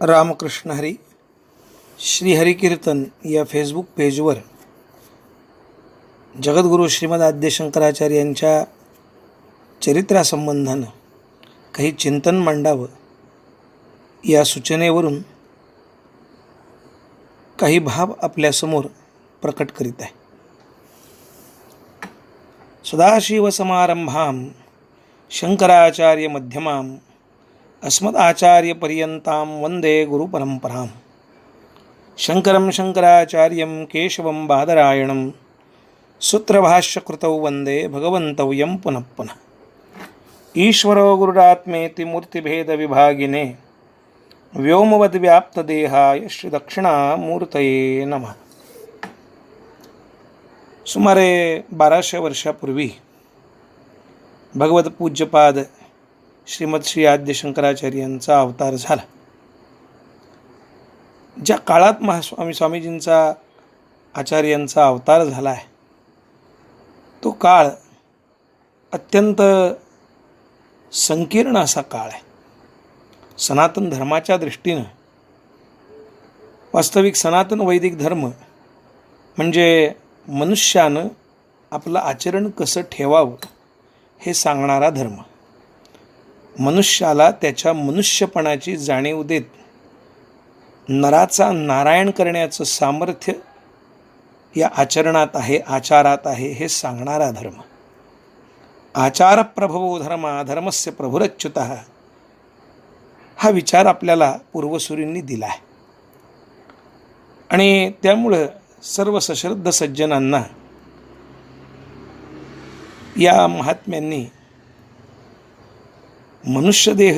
रामकृष्ण हरी श्रीहरिकीर्तन या फेसबुक पेजवर जगद्गुरू श्रीमद आद्यशंकराचार्यांच्या यांच्या चरित्रासंबंधानं काही चिंतन मांडावं या सूचनेवरून काही भाव आपल्यासमोर प्रकट करीत आहे. सदाशिवसमारंभां ಅಸ್ಮದಾಚಾರ್ಯಪರ್ಯಂತಾಂ ವಂದೇ ಗುರುಪರಂಪರಾಂ ಶಂಕರಂ ಶಂಕರಾಚಾರ್ಯಂ ಕೇಶವಂ ಬಾದರಾಯಣಂ, ಸೂತ್ರಭಾಷ್ಯಕೃತೌ ವಂದೇ ಭಗವಂತೌ ಯಂ ಪುನಃಪುನಃ ಈಶ್ವರೋ ಗುರುರಾತ್ಮೇತಿ ಮೂರ್ತಿಭೇದ ವಿಭಾಗಿನೇ ವ್ಯೋಮವದ್ವ್ಯಾಪ್ತದೇಹಾಯ ಶ್ರೀ ದಕ್ಷಿಣಾಮೂರ್ತಯೇ ನಮಃ. ಸುಮಾರೇ ಬಾರಾಶೆ ವರ್ಷ ಪೂರ್ವಿ ಭಗವದ್ ಪೂಜ್ಯಪಾದ श्रीमद श्री आद्य शंकराचार्यांचा अवतार झाला. ज्या काळात महास्वामी स्वामीजींचा आचार्यांचा अवतार झाला आहे तो काळ अत्यंत संकीर्ण असा काळ आहे. सनातन धर्माच्या दृष्टीनं वास्तविक सनातन वैदिक धर्म म्हणजे मनुष्यानं आपलं आचरण कसं ठेवावं हे सांगणारा धर्म. मनुष्याला त्याच्या मनुष्यपणाची जाणीव देत नराचा नारायण करण्याचं सामर्थ्य या आचरणात आहे आचारात आहे हे सांगणारा धर्म. आचार प्रभवो धर्म धर्मस्य प्रभुरच्युत हा विचार आपल्याला पूर्वसुरींनी दिला आहे. आणि त्यामुळं सर्व सश्रद्ध सज्जनांना या महात्म्यांनी मनुष्यदेह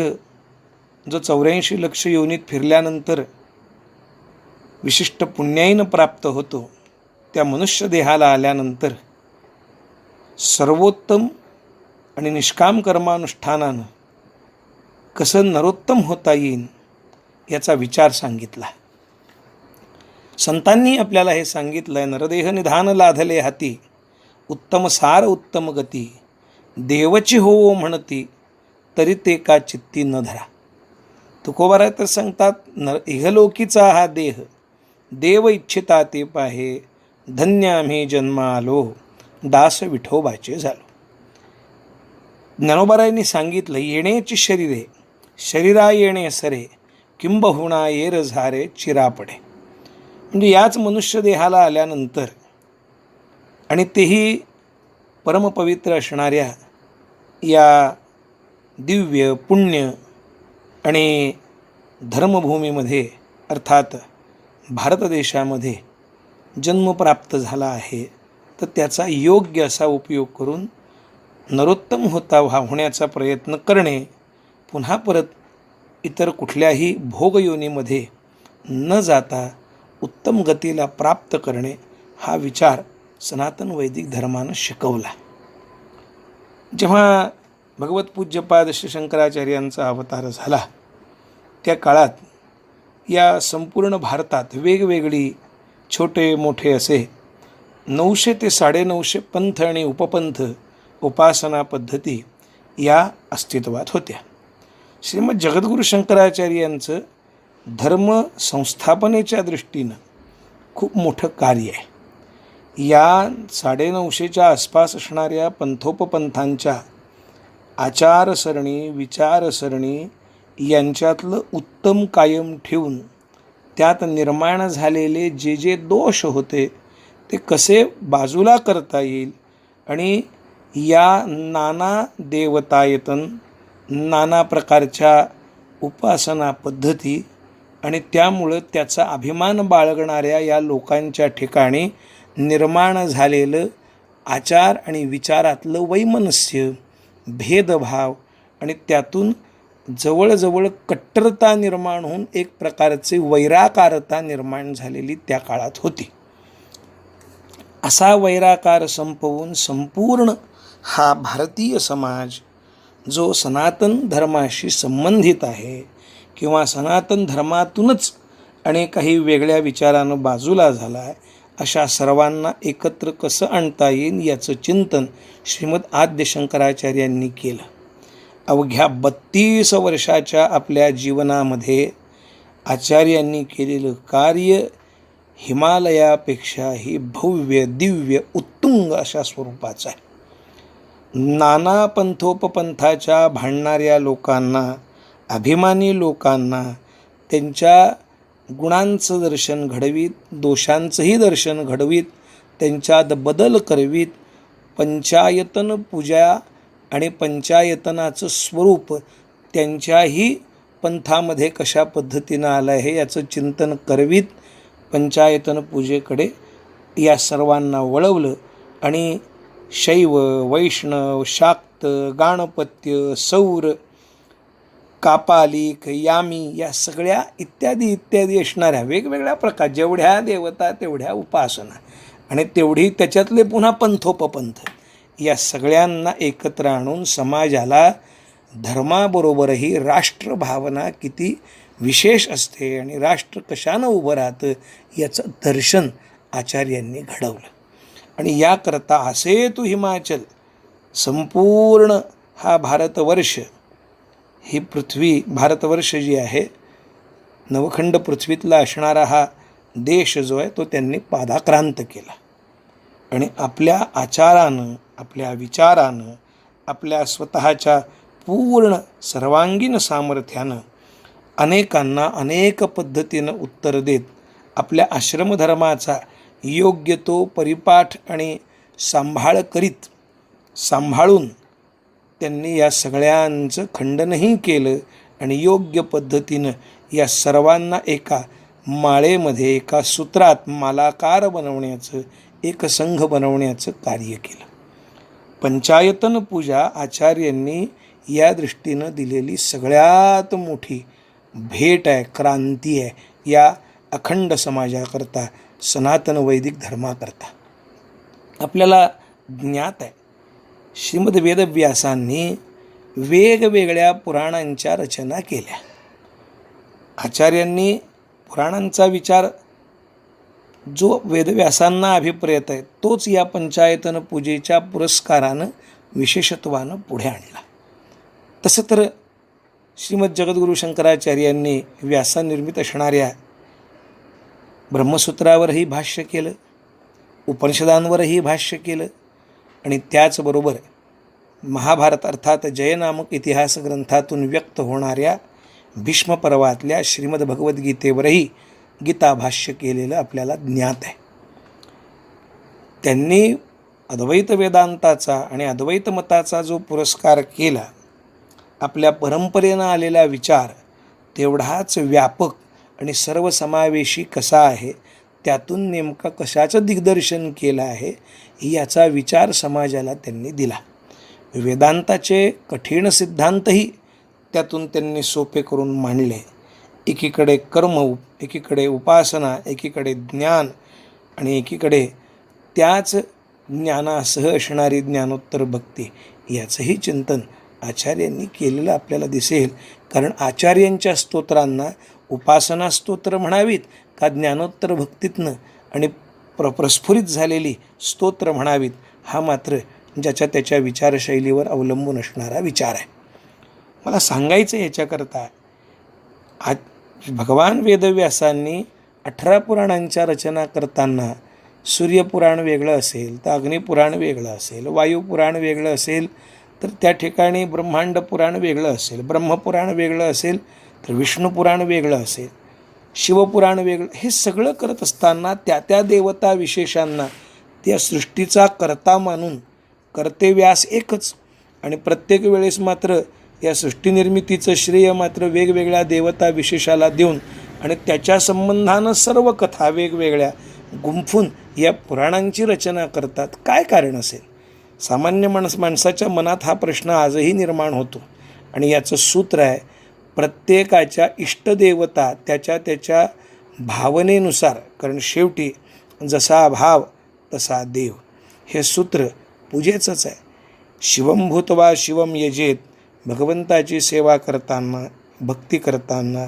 जो चौऱ्याऐंशी लक्ष योनीत फिरल्यानंतर विशिष्ट पुण्याईनं प्राप्त होतो त्या मनुष्यदेहाला आल्यानंतर सर्वोत्तम आणि निष्काम कर्मानुष्ठानानं कसं नरोत्तम होता येईल याचा विचार सांगितला. संतांनी आपल्याला हे सांगितलं आहे नरदेह निधान लाधले हाती उत्तम सार उत्तम गती देवची होवो म्हणती तरी ते का चित्ती न धरा. तुकोबारा तर सांगतात न इहलोकीचा हा देह देव इच्छिता ते पाहे धन्य आम्ही जन्म आलो दास विठोबाचे झालो. ज्ञानोबारायांनी सांगितलं येण्याची शरीरे शरीरा येणे सरे किंबहुणा येर झारे चिरापडे. म्हणजे याच मनुष्य देहाला आल्यानंतर आणि तेही परमपवित्र असणाऱ्या या दिव्य पुण्य आणि धर्मभूमीमध्ये अर्थात भारत देशामध्ये जन्म प्राप्त झाला आहे तर त्याचा योग्य असा उपयोग करून नरोत्तम होता व्हा होण्याचा प्रयत्न करणे पुन्हा परत इतर कुठल्याही भोगयोनीमध्ये न जाता उत्तम गतीला प्राप्त करणे हा विचार सनातन वैदिक धर्मानं शिकवला. जेव्हा भगवत पूज्यपाद श्री शंकराचार्यांचा अवतार झाला. त्या काळात या संपूर्ण भारतात वेगवेगळी छोटे मोठे असे नऊशे ते साडेनऊशे पंथ आणि उपपंथ उपासना पद्धती या अस्तित्वात होत्या. श्रीमद जगद्गुरू शंकराचार्यांचं धर्म संस्थापनेच्या दृष्टीनं खूप मोठं कार्य आहे. या साडेनऊशेच्या आसपास असणाऱ्या पंथोपपंथांच्या आचारसरणी विचारसरणी यांच्यातलं उत्तम कायम ठेवून त्यात निर्माण झालेले जे जे दोष होते ते कसे बाजूला करता येईल आणि या नाना देवतायतन नाना प्रकारच्या उपासना पद्धती आणि त्यामुळं त्याचा अभिमान बाळगणाऱ्या या लोकांच्या ठिकाणी निर्माण झालेलं आचार आणि विचारातलं वैमनस्य भेदभाव आणि त्यातून जवळजवळ कट्टरता निर्माण होऊन एक प्रकारचे वैराकारता निर्माण झालेली त्या काळात होती. असा वैराकार संपवून संपूर्ण हा भारतीय समाज जो सनातन धर्माशी संबंधित आहे किंवा सनातन धर्मातूनच आणि काही वेगळ्या विचारानं बाजूला झाला आहे अशा सर्वांना एकत्र कसं आणता येईल याचं चिंतन श्रीमद आद्य शंकराचार्यांनी केलं. अवघ्या बत्तीस वर्षाच्या आपल्या जीवनामध्ये आचार्यांनी केलेलं कार्य हिमालयापेक्षाही भव्य दिव्य उत्तुंग अशा स्वरूपाचं आहे. नाना पंथोपपंथाच्या भांडणाऱ्या लोकांना अभिमानी लोकांना त्यांच्या गुणांचं दर्शन घडवीत दोषांचंही दर्शन घडवीत त्यांच्यात बदल करवीत. पंचायतन पूजा आणि पंचायतनाचं स्वरूप त्यांच्याही पंथामध्ये कशा पद्धतीनं आलं आहे याचं चिंतन करवीत. पंचायतन पूजेकडे या सर्वांना वळवलं आणि शैव वैष्णव शाक्त गाणपत्य सौर कापालिक यामी या सगळ्या इत्यादी इत्यादी असणाऱ्या वेगवेगळ्या प्रकार जेवढ्या देवता तेवढ्या उपासना. आणि तेवढी त्याच्यातले पुन्हा पंथोपपंथ. या सगळ्यांना एकत्र आणून समाजाला धर्माबरोबरही राष्ट्रभावना किती विशेष असते आणि राष्ट्र कशानं उभं राहतं याचं दर्शन आचार्यांनी घडवलं. आणि याकरता असे तू हिमाचल संपूर्ण हा भारतवर्ष ही पृथ्वी भारतवर्ष जी आहे नवखंड पृथ्वीतला असणारा हा देश जो आहे तो त्यांनी पादाक्रांत केला. आणि आपल्या आचारानं आपल्या विचारानं आपल्या स्वतःच्या पूर्ण सर्वांगीण सामर्थ्यानं अनेकांना अनेक पद्धतीनं उत्तर देत आपल्या आश्रमधर्माचा योग्य तो परिपाठ आणि सांभाळ करीत सांभाळून त्यांनी या सगळ्यांचं खंडनही केलं आणि योग्य पद्धतीनं या सर्वांना एका माळेमध्ये एका सूत्रात मालाकार बनवण्याचं एक संघ बनवण्याचं कार्य केलं. पंचायतन पूजा आचार्यांनी या दृष्टीनं दिलेली सगळ्यात मोठी भेट आहे क्रांती आहे या अखंड समाजाकरता सनातन वैदिक धर्माकरता. आपल्याला ज्ञात आहे श्रीमद वेदव्यासांनी वेगवेगळ्या पुराणांच्या रचना केल्या. आचार्यांनी पुराणांचा विचार जो वेदव्यासांना अभिप्रेत आहे तोच या पंचायतन पूजेच्या पुरस्कारानं विशेषत्वानं पुढे आणला. तसं तर श्रीमद जगद्गुरू शंकराचार्यांनी व्यासानिर्मित असणाऱ्या ब्रह्मसूत्रावरही भाष्य केलं उपनिषदांवरही भाष्य केलं आणि त्याचबरोबर महाभारत अर्थात जयनामक इतिहास ग्रंथातून व्यक्त होणाऱ्या भीष्मपर्वातल्या श्रीमद भगवद्गीतेवरही गीताभाष्य केलेलं आपल्याला ज्ञात आहे. त्यांनी अद्वैत वेदांताचा आणि अद्वैत मताचा जो पुरस्कार केला आपल्या परंपरेनं आलेला विचार तेवढाच व्यापक आणि सर्वसमावेशी कसा आहे त्यातून नेमका कशाचं दिग्दर्शन केलं आहे याचा विचार समाजाला त्यांनी दिला. वेदांताचे कठीण सिद्धांतही त्यातून त्यांनी सोपे करून मांडले. एकीकडे कर्म एकीकडे उपासना एकीकडे ज्ञान आणि एकीकडे त्याच ज्ञानासह असणारी ज्ञानोत्तर भक्ती याचंही चिंतन आचार्यांनी केलेलं आपल्याला दिसेल. कारण आचार्यांच्या स्तोत्रांना उपासना स्तोत्र म्हणावीत का ज्ञानोत्तर भक्तीतनं आणि प्र प्रस्फुरित झालेली स्तोत्र म्हणावीत हा मात्र ज्याच्या त्याच्या विचारशैलीवर अवलंबून असणारा विचार आहे. मला सांगायचं याच्याकरता आज भगवान वेदव्यासांनी अठरा पुराणांच्या रचना करताना सूर्यपुराण वेगळं असेल तर अग्निपुराण वेगळं असेल वायुपुराण वेगळं असेल तर त्या ठिकाणी ब्रह्मांड पुराण वेगळं असेल ब्रह्मपुराण वेगळं असेल तर विष्णुपुराण वेगळं असेल. शिवपुराण वेगळं हे सगळं करत असताना त्या त्या देवता विशेषांना त्या सृष्टीचा करता मानून कर्ते व्यास एकच. आणि प्रत्येक वेळेस मात्र या सृष्टीनिर्मितीचं श्रेय मात्र वेगवेगळ्या देवता विशेषाला देऊन आणि त्याच्या संबंधानं सर्व कथा वेगवेगळ्या गुंफून या पुराणांची रचना करतात. काय कारण असेल? सामान्य माणस माणसाच्या मनात हा प्रश्न आजही निर्माण होतो. आणि याचं सूत्र आहे प्रत्येकाच्या इष्टदेवता त्याच्या त्याच्या भावनेनुसार कारण शेवटी जसा भाव तसा देव. हे सूत्र पूजेचंच आहे. शिवम भूतवा शिवम यजेत भगवंताची सेवा करताना भक्ती करताना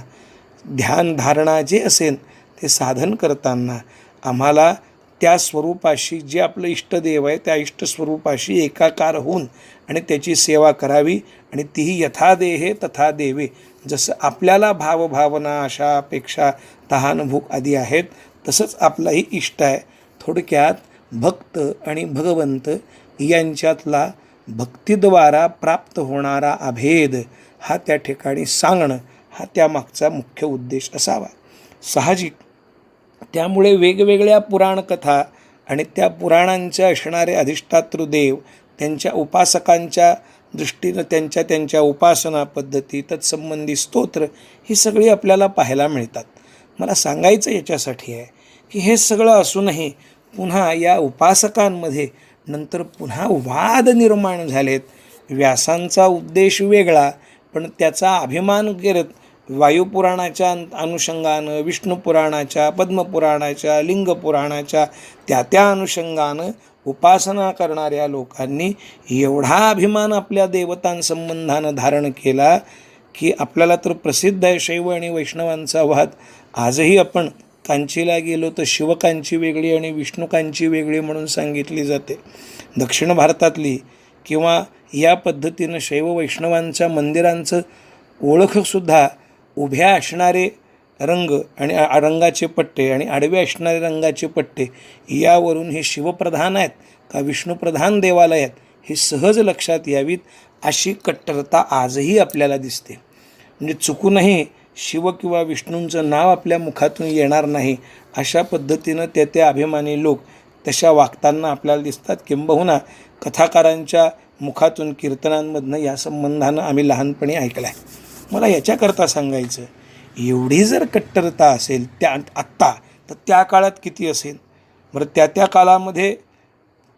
ध्यान धारणा जे असेल ते साधन करताना आम्हाला त्या स्वरूपाशी जे आपलं इष्टदेव आहे त्या इष्टस्वरूपाशी एकाकार होऊन आणि त्याची सेवा करावी आणि तीही यथा देहे तथा देवे जसं आपल्याला भावभावना आशा अपेक्षा तहानभूक आदी आहेत तसंच आपलाही इष्ट आहे. थोडक्यात भक्त आणि भगवंत यांच्यातला भक्तीद्वारा प्राप्त होणारा अभेद हा त्या ठिकाणी सांगणं हा त्यामागचा मुख्य उद्देश असावा. साहजिक. त्यामुळे वेगवेगळ्या पुराणकथा आणि त्या पुराणांचे असणारे अधिष्ठातृदेव त्यांच्या उपासकांच्या दृष्टीनं त्यांच्या त्यांच्या उपासना पद्धती तत्संबंधी स्तोत्र ही सगळी आपल्याला पाहायला मिळतात. मला सांगायचं याच्यासाठी आहे की हे सगळं असूनही पुन्हा या उपासकांमध्ये नंतर पुन्हा वाद निर्माण झालेत. व्यासांचा उद्देश वेगळा पण त्याचा अभिमान करत वायुपुराणाच्या अनुषंगानं विष्णुपुराणाच्या पद्मपुराणाच्या लिंगपुराणाच्या त्या त्या अनुषंगानं उपासना करणाऱ्या लोकांनी एवढा अभिमान आपल्या देवतांसंबंधानं धारण केला की आपल्याला तर प्रसिद्ध आहे शैव आणि वैष्णवांचा वाद आजही आपण कांचीला गेलो तर शिवकांची वेगळी आणि विष्णुकांची वेगळी म्हणून सांगितली जाते. दक्षिण भारतातली किंवा या पद्धतीनं शैव वैष्णवांच्या मंदिरांचं ओळखसुद्धा उभ्या असणारे रंग आणि रंगाचे पट्टे आणि आडवे असणारे रंगाचे पट्टे यावरून हे शिवप्रधान आहेत का विष्णुप्रधान देवालय आहेत हे सहज लक्षात यावीत अशी कट्टरता आजही आपल्याला दिसते. म्हणजे चुकूनही शिव किंवा विष्णूंचं नाव आपल्या मुखातून येणार नाही अशा पद्धतीनं त्या त्या अभिमानी लोक तशा वागताना आपल्याला दिसतात. किंबहुना कथाकारांच्या मुखातून कीर्तनांमधनं या संबंधानं आम्ही लहानपणी ऐकलं आहे मला याच्याकरता सांगायचं एवढी जर कट्टरता असेल त्या आत्ता तर त्या काळात किती असेल? बरं त्या त्या काळामध्ये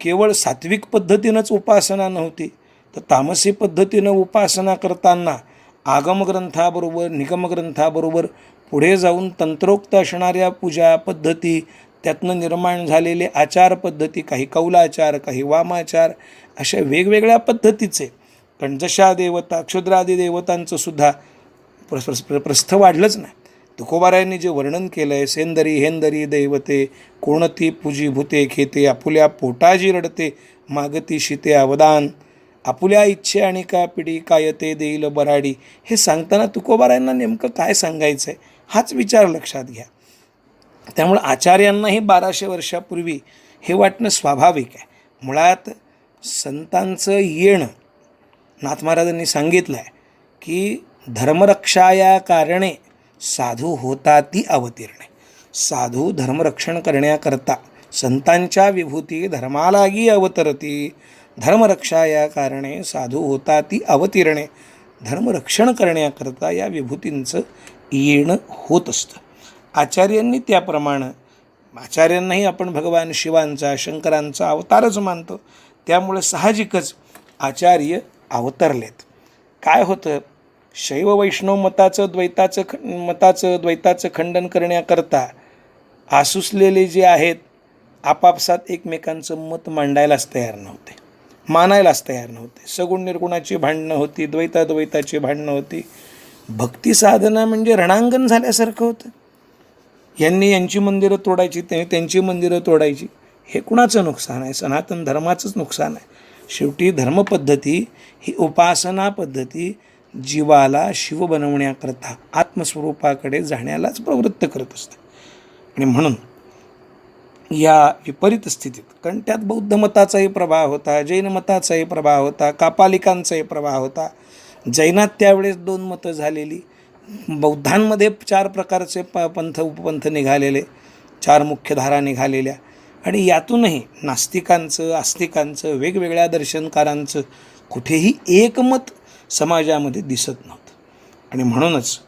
केवळ सात्विक पद्धतीनंच उपासना नव्हती. तर तामसी पद्धतीनं उपासना करताना आगमग्रंथाबरोबर निगमग्रंथाबरोबर पुढे जाऊन तंत्रोक्त असणाऱ्या पूजा पद्धती त्यातनं निर्माण झालेले आचार पद्धती काही कौलाचार काही वामाचार अशा वेगवेगळ्या पद्धतीचे कारण जशा देवता क्षुद्रादी देवतांचं सुद्धा प्र प्र प्रस्थ वाढलंच नाही. तुकोबारायांनी जे वर्णन केलं आहे सेंदरी हेंदरी दैवते कोणती पूजी भूते खेते आपुल्या पोटाजी रडते मागती शिते अवदान आपुल्या इच्छे आणि का पिढी कायते देईल बराडी हे सांगताना तुकोबारायांना नेमकं काय सांगायचं आहे हाच विचार लक्षात घ्या. त्यामुळं आचार्यांनाही बाराशे वर्षापूर्वी हे वाटणं स्वाभाविक आहे. मुळात संतांचं येणं नाथ महाराजांनी सांगितलं आहे की धर्मरक्षा या कारणे साधू होता ती अवतीर्णे. साधू धर्मरक्षण करण्याकरता संतांच्या विभूती धर्मालागी अवतरती. धर्मरक्षा या कारणे साधू होता ती अवतीर्णे. धर्मरक्षण करण्याकरता या विभूतींचं येणं होत असतं. आचार्यांनी त्याप्रमाणे आचार्यांनाही आपण भगवान शिवांचा शंकरांचा अवतारच मानतो. त्यामुळे साहजिकच आचार्य अवतरलेत. काय होतं? शैव वैष्णव मताचं द्वैताचं ख मताचं द्वैताचं खंडन करण्याकरता आसुसलेले जे आहेत आपापसात एकमेकांचं मत मांडायलाच तयार नव्हते. मानायलाच तयार नव्हते. सगुण निर्गुणाची भांडणं होती द्वैताद्वैताची भांडणं होती. भक्ती साधना म्हणजे रणांगण झाल्यासारखं होतं. यांनी यांची मंदिरं तोडायची त्यांनी त्यांची मंदिरं तोडायची. हे कुणाचं नुकसान आहे? सनातन धर्माचंच नुकसान आहे. शेवटी धर्मपद्धती ही उपासना पद्धती जीवाला शिव बनवण्याकरता आत्मस्वरूपाकडे जाण्यालाच प्रवृत्त करत असते. आणि म्हणून या विपरीत स्थितीत कारण त्यात बौद्ध मताचाही प्रभाव होता जैन मताचाही प्रभाव होता कापालिकांचाही प्रभाव होता. जैनात त्यावेळेस दोन मतं झालेली. बौद्धांमध्ये चार प्रकारचे प पंथ उपपंथ निघालेले चार मुख्य धारा निघालेल्या. आणि यातूनही नास्तिकांचं आस्तिकांचं वेगवेगळ्या दर्शनकारांचं कुठेही एकमत समाजामध्ये दिसत नव्हतं. आणि म्हणूनच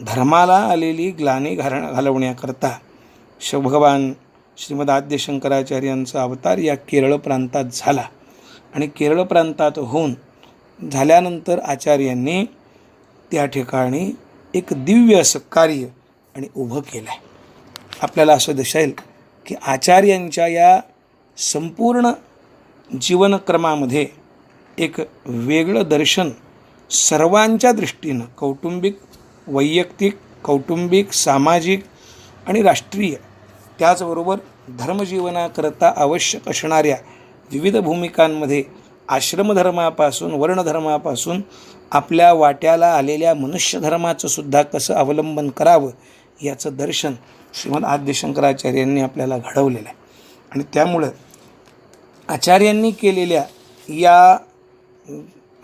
धर्माला आलेली ग्लानी घाल घालवण्याकरता शिवभगवान श्रीमद आद्य शंकराचार्यांचा अवतार या केरळ प्रांतात झाला. आणि केरळ प्रांतात होऊन झाल्यानंतर आचार्यांनी त्या ठिकाणी एक दिव्य असं कार्य आणि उभं केलं आहे आपल्याला असं दिसेल की आचार्यांच्या या संपूर्ण जीवनक्रमामध्ये एक वेगळं दर्शन सर्वांच्या दृष्टीनं कौटुंबिक वैयक्तिक कौटुंबिक सामाजिक आणि राष्ट्रीय त्याचबरोबर धर्मजीवनाकरता आवश्यक असणाऱ्या विविध भूमिकांमध्ये आश्रमधर्मापासून वर्णधर्मापासून आपल्या वाट्याला आलेल्या मनुष्यधर्माचं सुद्धा कसं अवलंबन करावं याचं दर्शन श्रीमद आद्य शंकराचार्यांनी आपल्याला घडवलेलं आहे. आणि त्यामुळं आचार्यांनी केलेल्या या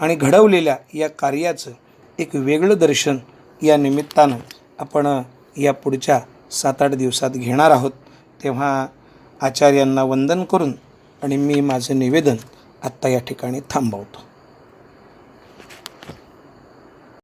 आणि घडवलेल्या या कार्याचं एक वेगळं दर्शन या निमित्तानं आपण या पुढच्या सात आठ दिवसात घेणार आहोत. तेव्हा आचार्यांना वंदन करून आणि मी माझं निवेदन आत्ता या ठिकाणी थांबवतो.